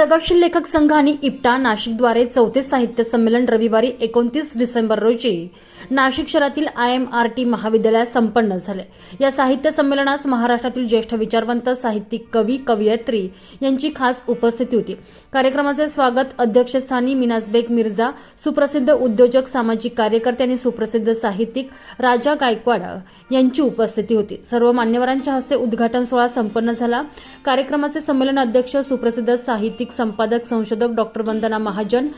प्रगतशील लेखक संघ आणि इप्टा नाशिकद्वारे चौथे साहित्य संमेलन रविवारी एकोणतीस डिसेंबर रोजी नाशिक शहरातील आय एम आर टी महाविद्यालयात संपन्न झाले. या साहित्य संमेलनास महाराष्ट्रातील ज्येष्ठ विचारवंत साहित्यिक कवी कवयित्री यांची खास उपस्थिती होती. कार्यक्रमाचे स्वागत अध्यक्षस्थानी मिनाजबेग मिर्झा सुप्रसिद्ध उद्योजक सामाजिक कार्यकर्ते आणि सुप्रसिद्ध साहित्यिक राजा गायकवाड यांची उपस्थिती होती. सर्व मान्यवरांच्या हस्ते उद्घाटन सोहळा संपन्न झाला. कार्यक्रमाचे संमेलन अध्यक्ष सुप्रसिद्ध साहित्यिक संपादक संशोधक डॉक्टर वंदना महाजन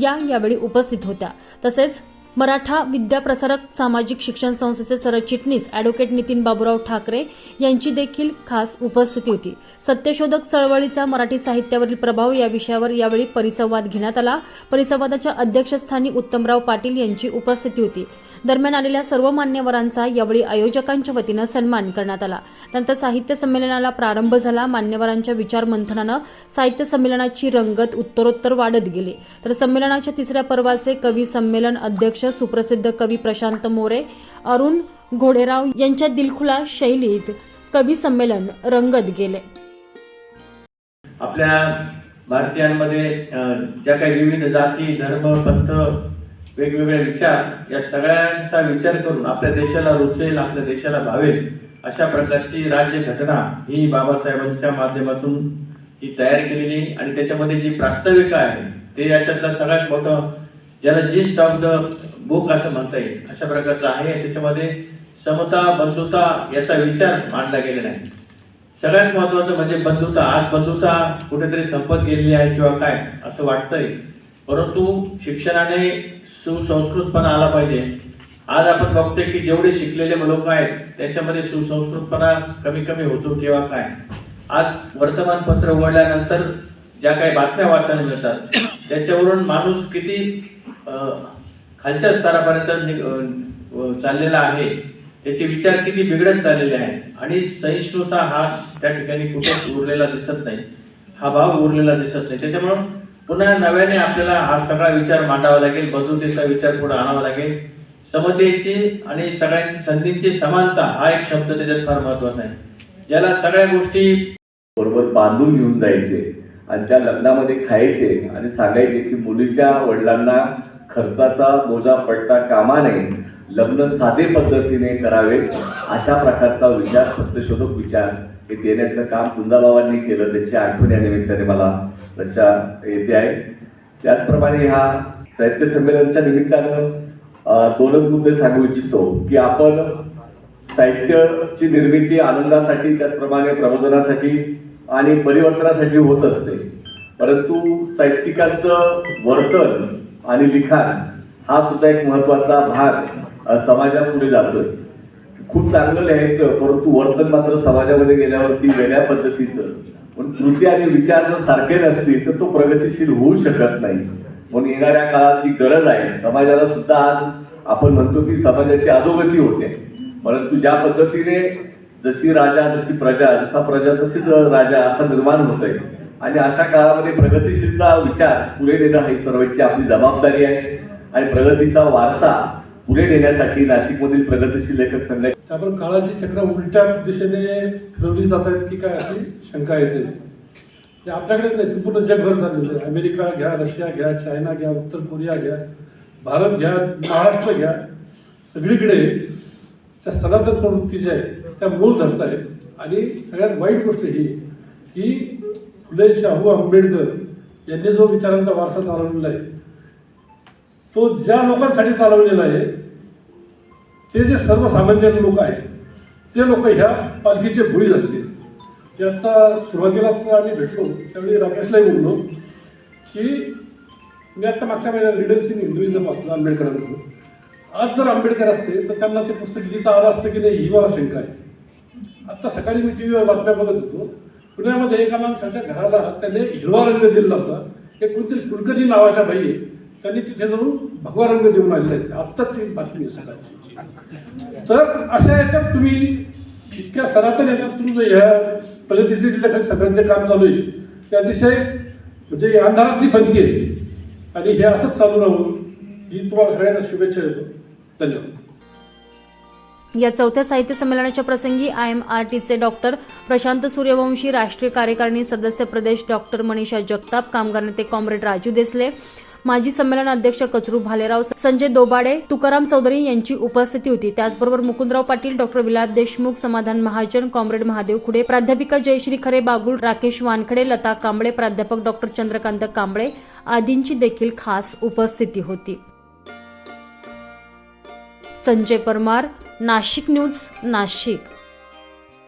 या यावेळी उपस्थित होत्या. तसेच मराठा विद्याप्रसारक सामाजिक शिक्षण संस्थेचे सरचिटणीस अॅडव्होकेट नितीन बाबूराव ठाकरे यांची देखील खास उपस्थिती होती. सत्यशोधक चळवळीचा मराठी साहित्यावरील प्रभाव या विषयावर यावेळी परिसंवाद घेण्यात आला. परिसंवादाच्या अध्यक्षस्थानी उत्तमराव पाटील यांची उपस्थिती होती. दरम्यान आलेल्या सर्व मान्यवरांचा यावेळी आयोजकांच्या वतीनं सन्मान करण्यात आला. त्यानंतर साहित्य संमेलनाला प्रारंभ झाला. मान्यवरांच्या विचार मंथनानं साहित्य संमेलनाची रंगत उत्तरोत्तर वाढत गेली. तर संमेलनाच्या तिसऱ्या पर्वाचे कवी संमेलन अध्यक्ष सुप्रसिद्ध कवी प्रशांत मोरे अरुण घोडेराव यांच्या दिलखुला शैलीत कवी संमेलन रंगत गेले. आपल्या भारतीयांमध्ये ज्या काही विविध जाती धर्म पंथ वेगवेगळे विचार या सगळ्यांचा विचार करून आपल्या देशाला रुचेल आपल्या देशाला भावेल अशा प्रकारची राज्य घटना ही बाबासाहेबांच्या माध्यमातून ही तयार केलेली आणि त्याच्यामध्ये जी प्रास्ताविका आहे ते याच्यातलं सगळ्यात मोठं ज्याला जिस्ट ऑफ द बुक असं म्हणता येईल अशा प्रकारचं आहे. त्याच्यामध्ये समता बंधुता याचा विचार मांडला गेलेला आहे. सगळ्यात महत्वाचं म्हणजे बंधुता. आज बंधुता कुठेतरी संपत गेलेली आहे किंवा काय असं वाटतंय. परंतु शिक्षणाने सुसंस्कृतपणा आला पाहिजे. आज आपण बघतोय की जेवढे शिकलेले लोक आहेत त्याच्यामध्ये सुसंस्कृतपणा कमी कमी होतो किंवा काय? आज वर्तमानपत्र उघडल्यानंतर ज्या काही बातम्या वाचायला मिळतात त्याच्यावरून माणूस किती खालच्या स्तरापर्यंत चाललेला आहे त्याचे विचार किती बिघडत चाललेले आहेत आणि सहिष्णुता हा त्या ठिकाणी कुठेच उरलेला दिसत नाही. हा भाव उरलेला दिसत नाही. त्याच्यामुळं पुन्हा नव्याने आपल्याला हा सगळा विचार मांडावा लागेल बंधुतेचा विचार पुढे आणावा लागेल. समतेची आणि सगळ्यांची संधींची समानता हा एक शब्द त्याच्यात फार महत्त्वाचा आहे. ज्याला सगळ्या गोष्टी बरोबर बांधून घेऊन जायचे आणि त्या लग्नामध्ये खायचे आणि सांगायचे की मुलीच्या वडिलांना खर्चाचा बोजा पडता कामा नये लग्न साधे पद्धतीने करावे अशा प्रकारचा विचार सत्यशोधक विचार हे देण्याचं काम कुंदाबाबांनी केलं त्याची आठवण या निमित्ताने मला लक्षा येते आहे. त्याचप्रमाणे ह्या साहित्य संमेलनाच्या निमित्तानं दोनच मुद्दे सांगू इच्छितो की आपण साहित्याची निर्मिती आनंदासाठी त्याचप्रमाणे प्रबोधनासाठी आणि परिवर्तनासाठी होत असते. परंतु साहित्यिकांचं वर्तन आणि लिखाण हा सुद्धा एक महत्त्वाचा भाग समाजापुढे समाजात पुढे जातोय. खूप चांगलं लिहायचं परंतु वर्तन मात्र समाजामध्ये गेल्यावरती वेगळ्या पद्धतीचं. पण कृती आणि विचार जर सारखे नसतील तर तो प्रगतिशील होऊ शकत नाही. म्हणून येणाऱ्या काळात जी गरज आहे. समाजाला सुद्धा आज आपण म्हणतो की समाजाची अधोगती होते. परंतु ज्या पद्धतीने जशी राजा जशी प्रजा जसा प्रजा तशीच राजा असा निर्माण होत आहे. आणि अशा काळामध्ये प्रगतीशीलचा विचार पुढे देणं ही सर्वांची आपली जबाबदारी आहे. आणि प्रगतीचा वारसा पुढे नेण्यासाठी नाशिकमधील प्रगतीशील लेखक संघ आपण काळाची चक्र उलट्या दिशेने फिरवली जात आहेत की काय अशी शंका येते. आपल्याकडेच नाही संपूर्ण जगभर चाललेलं आहे. अमेरिका घ्या रशिया घ्या चायना घ्या उत्तर कोरिया घ्या भारत घ्या महाराष्ट्र घ्या. सगळीकडे त्या सनातन प्रवृत्ती ज्या आहेत त्या मूळ धरत आहेत. आणि सगळ्यात वाईट गोष्ट ही की फुले शाहू आंबेडकर यांनी जो विचारांचा वारसा चालवलेला आहे तो ज्या लोकांसाठी चालवलेला आहे ते जे सर्वसामान्य लोक आहेत ते लोक ह्या पालखीचे भुळी झालेले ते आता सुरुवातीलाच आम्ही भेटलो त्यावेळी राकेशलाही बोललो की मी आता मागच्या महिन्यात रिडल्स इन हिंदुइझम वाचलं आंबेडकरांचं. आज जर आंबेडकर असते तर त्यांना ते पुस्तक लिहिता आलं असतं की नाही ही मला शंका आहे. आत्ता सकाळी मी टी व्हीवर बातम्या बघत होतो पुण्यामध्ये एका माणसाच्या घराला त्याने हिरवा रंग दिला होता. एक कोणतरी कुलकर्णी नावाच्या बाई त्यांनी तिथे जाऊन भगवा रंग देऊन आलेले आहेत. आत्ताच ही बातमी सकाळची तर अशा याच्यात तुम्ही इतक्या सरातन याच्यात तुमचं ह्या प्रगतीशील लेखक सगळ्यांचे काम चालू आहे ते अतिशय म्हणजे अंधारातली पंथी आहे. आणि हे असंच चालू राहून ही तुम्हाला सगळ्यांना शुभेच्छा देतो. धन्यवाद. या चौथ्या साहित्य संमेलनाच्या प्रसंगी आय एम आर टीचे डॉक्टर प्रशांत सूर्यवंशी राष्ट्रीय कार्यकारिणी सदस्य प्रदेश डॉक्टर मनीषा जगताप कामगार नेते कॉम्रेड राजू देसले माजी संमेलन अध्यक्ष कचरू भालेराव संजय दोबाडे तुकाराम चौधरी यांची उपस्थिती होती. त्याचबरोबर मुकुंदराव पाटील डॉक्टर विलास देशमुख समाधान महाजन कॉम्रेड महादेव खुडे प्राध्यापिका जयश्री खरे बागुल राकेश वानखडे लता कांबळे प्राध्यापक डॉक्टर चंद्रकांत कांबळे आदींची देखील खास उपस्थिती होती. संजय परमार नाशिक न्यूज नाशिक.